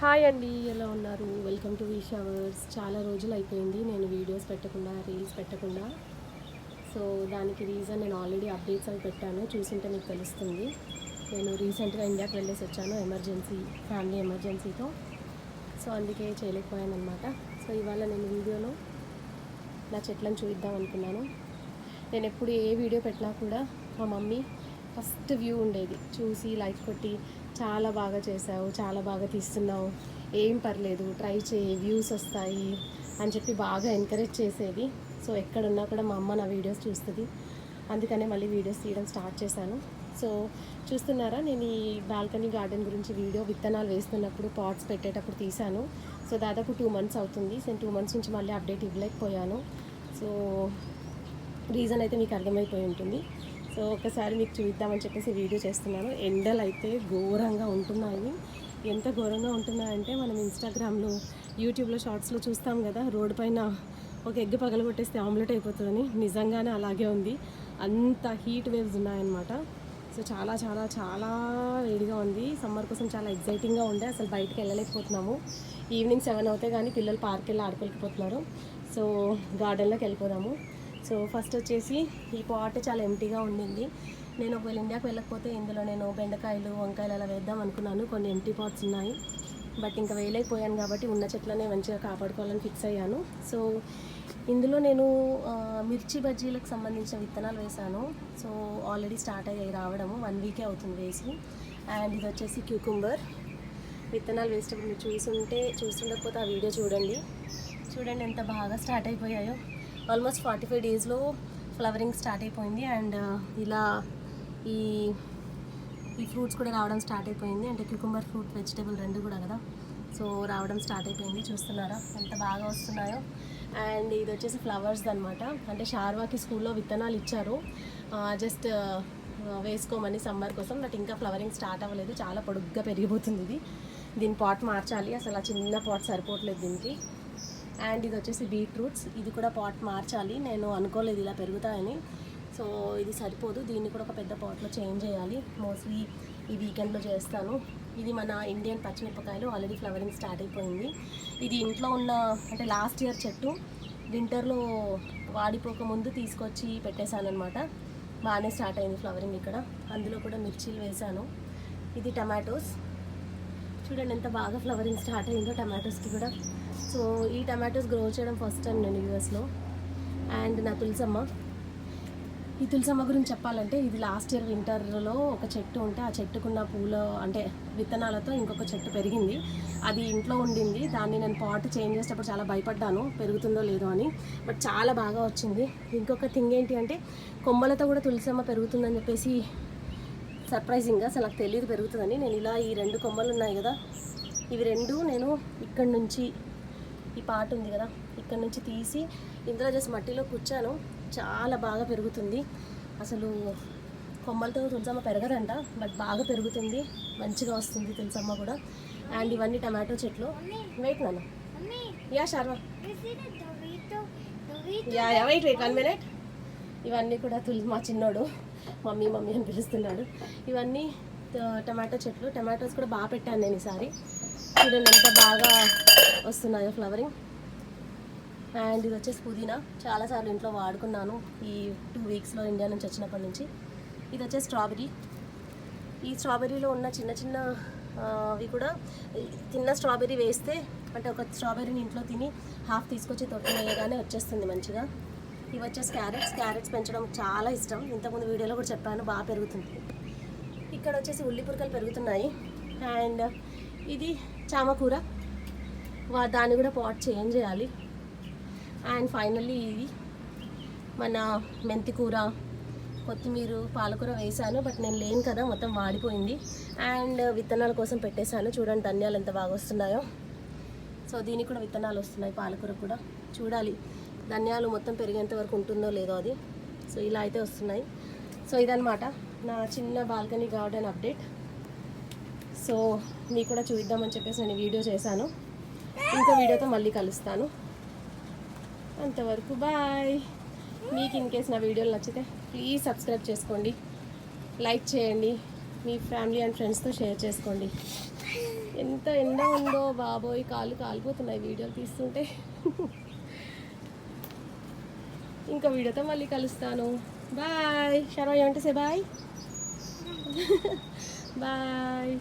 Hi అండి ఎలా ఉన్నారు? వెల్కమ్ టు వీ షవర్స్ చాలా రోజులు అయిపోయింది నేను వీడియోస్ పెట్టకుండా రీల్స్ పెట్టకుండా. సో దానికి రీజన్ నేను ఆల్రెడీ అప్డేట్స్ అవి పెట్టాను చూసింటే మీకు తెలుస్తుంది. నేను రీసెంట్గా ఇండియాకి వెళ్ళేసి వచ్చాను ఎమర్జెన్సీ ఫ్యామిలీ ఎమర్జెన్సీతో. సో అందుకే చేయలేకపోయాను అనమాట సో ఇవాళ నేను వీడియోలో నా చెట్లను చూద్దాం అనుకున్నాను. నేను ఎప్పుడు ఏ వీడియో పెట్టినా కూడా మా మమ్మీ ఫస్ట్ వ్యూ ఉండేది చూసి లైక్ కొట్టి చాలా బాగా చేసావు చాలా బాగా తీస్తున్నావు. ఏం పర్లేదు ట్రై చేయి వ్యూస్ వస్తాయి అని చెప్పి బాగా ఎంకరేజ్ చేసేది. సో ఎక్కడున్నా కూడా మా అమ్మ నా వీడియోస్ చూస్తుంది. అందుకనే మళ్ళీ వీడియోస్ తీయడం స్టార్ట్ చేశాను. సో చూస్తున్నారా? నేను ఈ బాల్కనీ గార్డెన్ గురించి వీడియో విత్తనాలు వేస్తున్నప్పుడు పాట్స్ పెట్టేటప్పుడు తీశాను. సో దాదాపు టూ మంత్స్ అవుతుంది. సో టూ మంత్స్ నుంచి మళ్ళీ అప్డేట్ ఇవ్వలేకపోయాను. సో రీజన్ అయితే మీకు అర్థమైపోయి ఉంటుంది. సో ఒకసారి మీకు చూద్దామని చెప్పేసి వీడియో చేస్తున్నాను. ఎండలు అయితే ఘోరంగా ఉంటున్నాయి. ఎంత ఘోరంగా ఉంటున్నాయంటే మనం ఇన్స్టాగ్రామ్లో యూట్యూబ్లో షార్ట్స్లో చూస్తాం కదా రోడ్డు పైన ఒక ఎగ్ పగలగొట్టేస్తే ఆమ్లెట్ అయిపోతుందని. నిజంగానే అలాగే ఉంది. అంత హీట్ వేవ్స్ ఉన్నాయన్నమాట. సో చాలా చాలా చాలా వేడిగా ఉంది. సమ్మర్ కోసం చాలా ఎగ్జైటింగ్గా ఉండే. అసలు బయటకు వెళ్ళలేకపోతున్నాము. ఈవినింగ్ సెవెన్ అవుతాయి కానీ పిల్లలు పార్క్ వెళ్ళి ఆడుకోలేకపోతున్నారు. సో గార్డెన్లోకి వెళ్ళిపోదాము. సో ఫస్ట్ వచ్చేసి ఈ పాట్ చాలా ఎంటీగా ఉండింది. నేను ఒకవేళ ఇండియాకి వెళ్ళకపోతే ఇందులో నేను బెండకాయలు వంకాయలు అలా వేద్దాం అనుకున్నాను. కొన్ని ఎంటీ పాట్స్ ఉన్నాయి. బట్ ఇంకా వేయలేకపోయాను కాబట్టి ఉన్న చెట్లనే మంచిగా కాపాడుకోవాలని ఫిక్స్ అయ్యాను. సో ఇందులో నేను మిర్చి బజ్జీలకు సంబంధించిన విత్తనాలు వేశాను. సో ఆల్రెడీ స్టార్ట్ అయ్యాయి రావడము. వన్ వీకే అవుతుంది వేసి. అండ్ ఇది వచ్చేసి క్యూకుంబర్ విత్తనాలు వేసేటప్పుడు మీరు చూసుంటే చూస్తుండకపోతే ఆ వీడియో చూడండి. చూడండి ఎంత బాగా స్టార్ట్ అయిపోయాయో. ఆల్మోస్ట్ ఫార్టీ ఫైవ్ డేస్లో ఫ్లవరింగ్ స్టార్ట్ అయిపోయింది. అండ్ uh, ఇలా ఈ ఈ ఫ్రూట్స్ కూడా రావడం స్టార్ట్ అయిపోయింది. అంటే క్యూకుంబర్ ఫ్రూట్ వెజిటేబుల్ రెండు కూడా కదా. సో రావడం స్టార్ట్ అయిపోయింది. చూస్తున్నారా? ఎంత బాగా వస్తున్నాయో. అండ్ ఇది వచ్చేసి ఫ్లవర్స్ అనమాట అంటే షార్వాకి స్కూల్లో విత్తనాలు ఇచ్చారు. జస్ట్ వేసుకోమని సమ్మర్ కోసం. బట్ ఇంకా ఫ్లవరింగ్ స్టార్ట్ అవ్వలేదు. చాలా పొడుగ్గా పెరిగిపోతుంది ఇది. దీని పాట్ మార్చాలి. అసలు ఆ చిన్న పాట్ సరిపోవట్లేదు దీనికి. అండ్ ఇది వచ్చేసి బీట్రూట్స్. ఇది కూడా పాట్ మార్చాలి. నేను అనుకోలేదు ఇలా పెరుగుతాయని. సో ఇది సరిపోదు. దీన్ని కూడా ఒక పెద్ద పాట్లో చేంజ్ చేయాలి. మోస్ట్లీ ఈ వీకెండ్లో చేస్తాను. ఇది మన ఇండియన్ పచ్చిమిరపకాయలు. ఆల్రెడీ ఫ్లవరింగ్ స్టార్ట్ అయిపోయింది. ఇది ఇంట్లో ఉన్న అంటే లాస్ట్ ఇయర్ చెట్టు వింటర్లో వాడిపోకముందు తీసుకొచ్చి పెట్టేశాను అనమాట బాగానే స్టార్ట్ అయింది ఫ్లవరింగ్ ఇక్కడ. అందులో కూడా మిర్చీలు వేశాను. ఇది టమాటోస్. చూడండి ఎంత బాగా ఫ్లవరింగ్ స్టార్ట్ అయిందో టమాటోస్కి కూడా. సో ఈ టమాటోస్ గ్రో చేయడం ఫస్ట్ టైం నేను యూఎస్లో అండ్ నా తులసమ్మ. ఈ తులసమ్మ గురించి చెప్పాలంటే ఇది లాస్ట్ ఇయర్ వింటర్లో ఒక చెట్టు ఉంటే ఆ చెట్టుకున్న పూల అంటే విత్తనాలతో ఇంకొక చెట్టు పెరిగింది. అది ఇంట్లో ఉండింది. దాన్ని నేను పాట్ చేంజ్ చేసేటప్పుడు చాలా భయపడ్డాను. పెరుగుతుందో లేదో అని. బట్ చాలా బాగా వచ్చింది. ఇంకొక థింగ్ ఏంటి అంటే కొమ్మలతో కూడా తులసమ్మ పెరుగుతుందని చెప్పేసి సర్ప్రైజింగ్గా అసలు నాకు తెలియదు పెరుగుతుందని. నేను ఇలా ఈ రెండు కొమ్మలు ఉన్నాయి కదా. ఇవి రెండు నేను ఇక్కడి నుంచి ఈ పాట ఉంది కదా ఇక్కడ నుంచి తీసి ఇందులో జస్ట్ మట్టిలో కూర్చాను. చాలా బాగా పెరుగుతుంది. అసలు కొమ్మలతో తులసమ్మ పెరగదంట బట్ బాగా పెరుగుతుంది. మంచిగా వస్తుంది తులసమ్మ కూడా. అండ్ ఇవన్నీ టమాటో చెట్లు. వెయిట్ నాన్న. Yeah Sharma yeah yeah wait wait one minute. ఇవన్నీ కూడా తులి మా చిన్నోడు మమ్మీ మమ్మీ అని పిలుస్తున్నాడు. ఇవన్నీ టమాటో చెట్లు. టమాటోస్ కూడా బాగా పెట్టాను నేను ఈసారి. చూడండి ఎంత బాగా వస్తున్నాయో ఫ్లవరింగ్. అండ్ ఇది వచ్చేసి పుదీనా. చాలాసార్లు ఇంట్లో వాడుకున్నాను ఈ టూ వీక్స్లో ఇండియా నుంచి వచ్చినప్పటి నుంచి. ఇది వచ్చేసి స్ట్రాబెరీ ఈ స్ట్రాబెర్రీలో ఉన్న చిన్న చిన్న అవి కూడా తిన్న స్ట్రాబెర్రీ వేస్తే అంటే ఒక స్ట్రాబెర్రీని ఇంట్లో తిని హాఫ్ తీసుకొచ్చి తొట్టి వేయగానే వచ్చేస్తుంది మంచిగా. ఇవి వచ్చేసి క్యారెట్స్. క్యారెట్స్ పెంచడం చాలా ఇష్టం. ఇంతకుముందు వీడియోలో కూడా చెప్పాను బాగా పెరుగుతుంది. ఇక్కడ వచ్చేసి ఉల్లి పురకలు పెరుగుతున్నాయి. అండ్ ఇది చామకూర. దాన్ని కూడా పాట్ చేంజ్ చేయాలి. అండ్ ఫైనల్లీ ఇది మన మెంతి కూర కొత్తిమీర పాలకూర వేసాను బట్ నేను లేను కదా మొత్తం వాడిపోయింది. అండ్ విత్తనాల కోసం పెట్టేశాను. చూడండి ధనియాలు ఎంత బాగా వస్తున్నాయో. సో దీనికి కూడా విత్తనాలు వస్తున్నాయి పాలకూర కూడా. చూడాలి ధనియాలు మొత్తం పెరిగేంత వరకు ఉంటుందో లేదో అది. సో ఇలా అయితే వస్తున్నాయి. సో ఇదనమాట నా చిన్న బాల్కనీ గార్డెన్ అప్డేట్. సో మీకు కూడా చూద్దామని చెప్పేసి నేను వీడియో చేశాను. ఇంకో వీడియోతో మళ్ళీ కలుస్తాను. అంతవరకు బాయ్. మీకు ఇన్ కేస్ నా వీడియోలు నచ్చితే ప్లీజ్ సబ్స్క్రైబ్ చేసుకోండి. లైక్ చేయండి. మీ ఫ్యామిలీ అండ్ ఫ్రెండ్స్తో షేర్ చేసుకోండి. ఎంత ఎండ ఉందో బాబోయ్ కాలు కాలిపోతున్నాయి వీడియోలు తీస్తుంటే. ఇంకో వీడియోతో మళ్ళీ కలుస్తాను. బాయ్. షరో ఏమంటే సే బాయ్ బాయ్